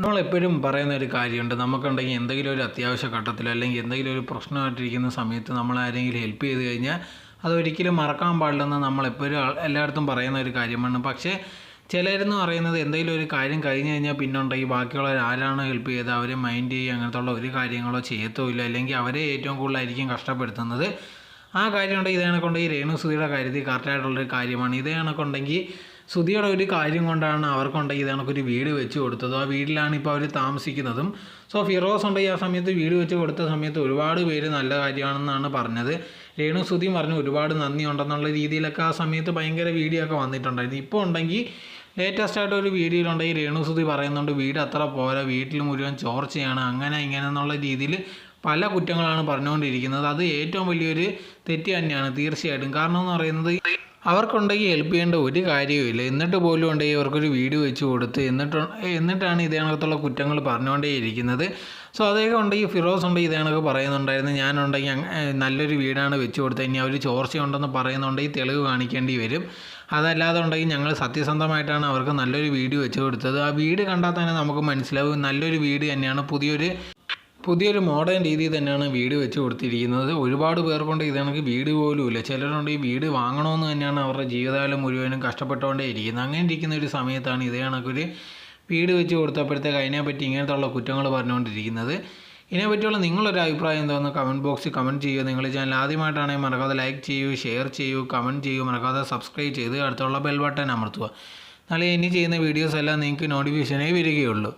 നമ്മൾ എപ്പോഴും പറയുന്ന ഒരു കാര്യമുണ്ട്. നമുക്കുണ്ടെങ്കിൽ എന്തെങ്കിലും ഒരു അത്യാവശ്യ ഘട്ടത്തിൽ അല്ലെങ്കിൽ എന്തെങ്കിലും ഒരു പ്രശ്നമായിട്ടിരിക്കുന്ന സമയത്ത് നമ്മൾ ആരെങ്കിലും ഹെൽപ്പ് ചെയ്ത് കഴിഞ്ഞാൽ അതൊരിക്കലും മറക്കാൻ പാടില്ലെന്ന് ആൾ- എല്ലായിടത്തും പറയുന്ന ഒരു കാര്യമാണ്. പക്ഷേ ചിലരെന്ന് പറയുന്നത് എന്തെങ്കിലും ഒരു കാര്യം കഴിഞ്ഞ് കഴിഞ്ഞാൽ പിന്നെ ഉണ്ടെങ്കിൽ ബാക്കിയുള്ളവർ ആരാണ് ഹെൽപ്പ് ചെയ്ത് അവരെ മൈൻഡ് ചെയ്യുക അങ്ങനത്തുള്ള ഒരു കാര്യങ്ങളോ ചെയ്യത്തുമില്ല അല്ലെങ്കിൽ അവരെ ഏറ്റവും കൂടുതലായിരിക്കും കഷ്ടപ്പെടുത്തുന്നത്. ആ കാര്യം ഉണ്ടെങ്കിൽ ഇതേ കണക്കുണ്ടെങ്കിൽ രേണു സുധിയുടെ കാര്യത്തിൽ കറക്റ്റായിട്ടുള്ളൊരു കാര്യമാണ്. ഇതേ കണക്കുണ്ടെങ്കിൽ സുധിയുടെ ഒരു കാര്യം കൊണ്ടാണ് അവർക്കുണ്ടെങ്കിൽ ഇത് കണക്കൊരു വീട് വെച്ച് കൊടുത്തത്. ആ വീട്ടിലാണ് ഇപ്പോൾ അവർ താമസിക്കുന്നതും. സോ ഫിറോസ് ഉണ്ടെങ്കിൽ ആ സമയത്ത് വീട് വെച്ച് കൊടുത്ത സമയത്ത് ഒരുപാട് പേര് നല്ല കാര്യമാണെന്നാണ് പറഞ്ഞത്. രേണു സുധിയും പറഞ്ഞു ഒരുപാട് നന്ദി ഉണ്ടെന്നുള്ള രീതിയിലൊക്കെ ആ സമയത്ത് ഭയങ്കര വീഡിയോ ഒക്കെ വന്നിട്ടുണ്ടായിരുന്നു. ഇപ്പോൾ ഉണ്ടെങ്കിൽ ലേറ്റസ്റ്റ് ആയിട്ട് ഒരു വീഡിയോയിലുണ്ടെങ്കിൽ രേണു സുധി പറയുന്നുണ്ട് വീട് അത്ര പോരാ വീട്ടിൽ മുഴുവൻ ചോർച്ചയാണ് അങ്ങനെ ഇങ്ങനെ എന്നുള്ള രീതിയിൽ പല കുറ്റങ്ങളാണ് പറഞ്ഞുകൊണ്ടിരിക്കുന്നത്. അത് ഏറ്റവും വലിയൊരു തെറ്റ് തന്നെയാണ് തീർച്ചയായിട്ടും. കാരണം എന്ന് പറയുന്നത് അവർക്കുണ്ടെങ്കിൽ ഹെൽപ്പ് ചെയ്യേണ്ട ഒരു കാര്യവുമില്ല എന്നിട്ട് പോലും ഉണ്ടെങ്കിൽ അവർക്കൊരു വീഡിയോ വെച്ച് കൊടുത്ത് എന്നിട്ട് എന്നിട്ടാണ് ഇതേ കണക്കത്തുള്ള കുറ്റങ്ങൾ പറഞ്ഞുകൊണ്ടേ ഇരിക്കുന്നത്. സോ അദ്ദേഹം ഉണ്ടെങ്കിൽ ഫിറോസ് ഉണ്ടെങ്കിൽ ഇതേ കണക്ക് പറയുന്നുണ്ടായിരുന്നു. ഞാനുണ്ടെങ്കിൽ നല്ലൊരു വീടാണ് വെച്ച് കൊടുത്തത്. ഇനി അവർ ചോർച്ചയുണ്ടെന്ന് പറയുന്നുണ്ടെങ്കിൽ തെളിവ് കാണിക്കേണ്ടി വരും. അതല്ലാതെ ഉണ്ടെങ്കിൽ ഞങ്ങൾ സത്യസന്ധമായിട്ടാണ് അവർക്ക് നല്ലൊരു വീട് വെച്ച് കൊടുത്തത്. ആ വീട് കണ്ടാൽ തന്നെ നമുക്ക് മനസ്സിലാവും. നല്ലൊരു വീട് തന്നെയാണ്. പുതിയൊരു പുതിയൊരു മോഡേൺ രീതി തന്നെയാണ് വീട് വെച്ച് കൊടുത്തിരിക്കുന്നത്. ഒരുപാട് പേർക്കൊണ്ട് കൊണ്ട് ഇതാണെങ്കിൽ വീട് പോലും ഇല്ല. ചിലരുണ്ട് ഈ വീട് വാങ്ങണമെന്ന് തന്നെയാണ് അവരുടെ ജീവിതകാലം മുഴുവനും കഷ്ടപ്പെട്ടുകൊണ്ടേ ഇരിക്കുന്നത്. അങ്ങനെ ഇരിക്കുന്ന ഒരു സമയത്താണ് ഇതേ കണക്കൊരു വീട് വെച്ച് കൊടുത്തപ്പോഴത്തേക്ക് അതിനെപ്പറ്റി ഇങ്ങനത്തെ ഉള്ള കുറ്റങ്ങൾ പറഞ്ഞുകൊണ്ടിരിക്കുന്നത്. ഇതിനെപ്പറ്റിയുള്ള നിങ്ങളൊരു അഭിപ്രായം എന്തോന്ന് കമന്റ് ബോക്സിൽ കമന്റ് ചെയ്യുക. നിങ്ങൾ ചാനൽ ആദ്യമായിട്ടാണെങ്കിൽ മറക്കാതെ ലൈക്ക് ചെയ്യൂ ഷെയർ ചെയ്യൂ കമന്റ് ചെയ്യൂ. മറക്കാതെ സബ്സ്ക്രൈബ് ചെയ്ത് അടുത്തുള്ള ബെൽ ബട്ടൺ അമർത്തുക. എന്നാലേ ഇനി ചെയ്യുന്ന വീഡിയോസ് എല്ലാം നിങ്ങൾക്ക് നോട്ടിഫിക്കേഷനേ വരികയുള്ളൂ.